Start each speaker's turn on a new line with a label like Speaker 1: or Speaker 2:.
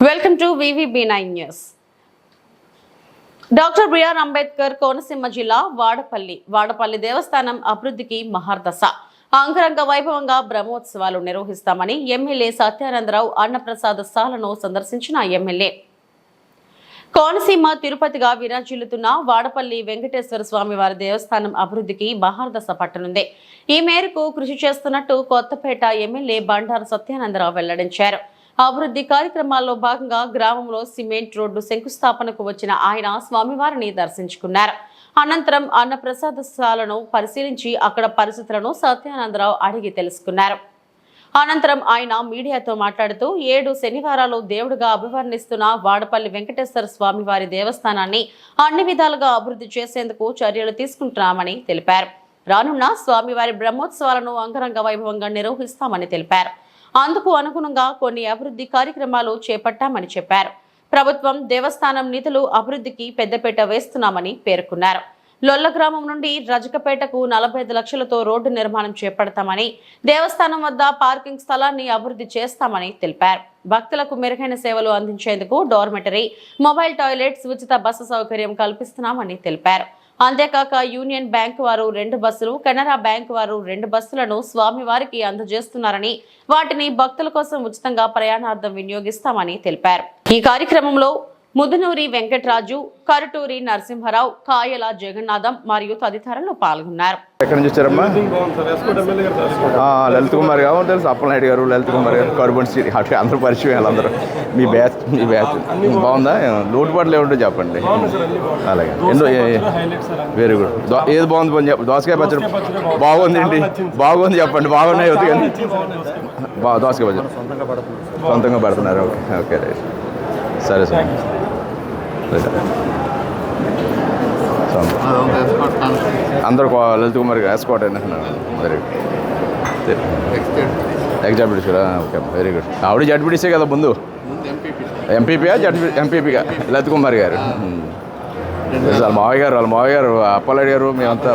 Speaker 1: Welcome to VVB nine news doctor BR Ambedkar Konaseema జిల్లా వాడపల్లి వాడపల్లి దేవస్థానం అభివృద్ధికి మహార్దశ అంగరంగ వైభవంగా బ్రహ్మోత్సవాలు నిర్వహిస్తామని ఎమ్మెల్యే సత్యానందరావు అన్నప్రసాద సాలను సందర్శించిన ఎమ్మెల్యే కోనసీమ తిరుపతిగా విరాజిల్లుతున్న వాడపల్లి వెంకటేశ్వర స్వామి వారి దేవస్థానం అభివృద్ధికి మహార్దశ పట్టనుంది. ఈ మేరకు కృషి చేస్తున్నట్టు కొత్తపేట ఎమ్మెల్యే బండారు సత్యానందరావు వెల్లడించారు. అభివృద్ధి కార్యక్రమాల్లో భాగంగా గ్రామంలో సిమెంట్ రోడ్డు శంకుస్థాపనకు వచ్చిన ఆయన స్వామివారిని దర్శించుకున్నారు. అనంతరం అన్నప్రసాదశాలను పరిశీలించి అక్కడ పరిస్థితులను సత్యానందరావు అడిగి తెలుసుకున్నారు. అనంతరం ఆయన మీడియాతో మాట్లాడుతూ ఏడు శనివారాలు దేవుడిగా అభివర్ణిస్తున్న వాడపల్లి వెంకటేశ్వర స్వామి వారి దేవస్థానాన్ని అన్ని విధాలుగా అభివృద్ధి చేసేందుకు చర్యలు తీసుకుంటున్నామని తెలిపారు. రానున్న స్వామివారి బ్రహ్మోత్సవాలను అంగరంగ వైభవంగా నిర్వహిస్తామని తెలిపారు. అందుకు అనుగుణంగా కొన్ని అభివృద్ధి కార్యక్రమాలు చేపట్టామని చెప్పారు. ప్రభుత్వం దేవస్థానం నిధులు అభివృద్ధికి పెద్దపేట వేస్తున్నామని పేర్కొన్నారు. లొల్ల గ్రామం నుండి రజకపేటకు నలభై ఐదు లక్షలతో రోడ్డు నిర్మాణం చేపడతామని దేవస్థానం వద్ద పార్కింగ్ స్థలాన్ని అభివృద్ధి చేస్తామని తెలిపారు. భక్తులకు మెరుగైన సేవలు అందించేందుకు డోర్మెటరీ మొబైల్ టాయిలెట్స్ ఉచిత బస్సు సౌకర్యం కల్పిస్తున్నామని తెలిపారు. అంతేకాక యూనియన్ బ్యాంక్ వారు రెండు బస్సులు కెనరా బ్యాంక్ వారు రెండు బస్సులను స్వామివారికి అందజేస్తున్నారని వాటిని భక్తుల కోసం ఉచితంగా ప్రయాణార్థం వినియోగిస్తామని తెలిపారు. ఈ కార్యక్రమంలో ముదునూరి వెంకటరాజు కరుటూరి నరసింహరావు కాయల జగన్నాథం మరియు తదితరులు పాల్గొన్నారు.
Speaker 2: ఎక్కడ నుంచి వచ్చారమ్మా?
Speaker 3: గారు
Speaker 2: లలిత్ కుమార్ గారు తెలుసు. అప్పలనాయుడు గారు లలిత్ కుమార్ గారు కరుబన్ సిరి. అటు అందరూ పరిచయం వాళ్ళందరూ మీ బ్యాచ్ మీ బ్యాచ్. బాగుందా? లోటుపాట్లు ఏమిటో చెప్పండి. అలాగే. ఎన్నో వెరీ గుడ్ ఏది బాగుంది పని చెప్పండి దోసకాయ పచ్చడి బాగుంది బాగుంది చెప్పండి. బాగున్నాయి వద్దు కానీ బా దోసకాయ పచ్చడి. సొంతంగా పడుతున్నారు. Okay okay right. సరే సార్. అందరూ లలిత్ కుమార్ గారు S Kota very good okay very good ఆవిడ జడ్పీటీసే కదా ముందు? ఎంపీపీయా జడ్పీ ఎంపీపీగా లలిత్ కుమార్ గారు? వాళ్ళ మావయ్య గారు వాళ్ళ మావయ్య గారు అప్పలయ్య గారు మేమంతా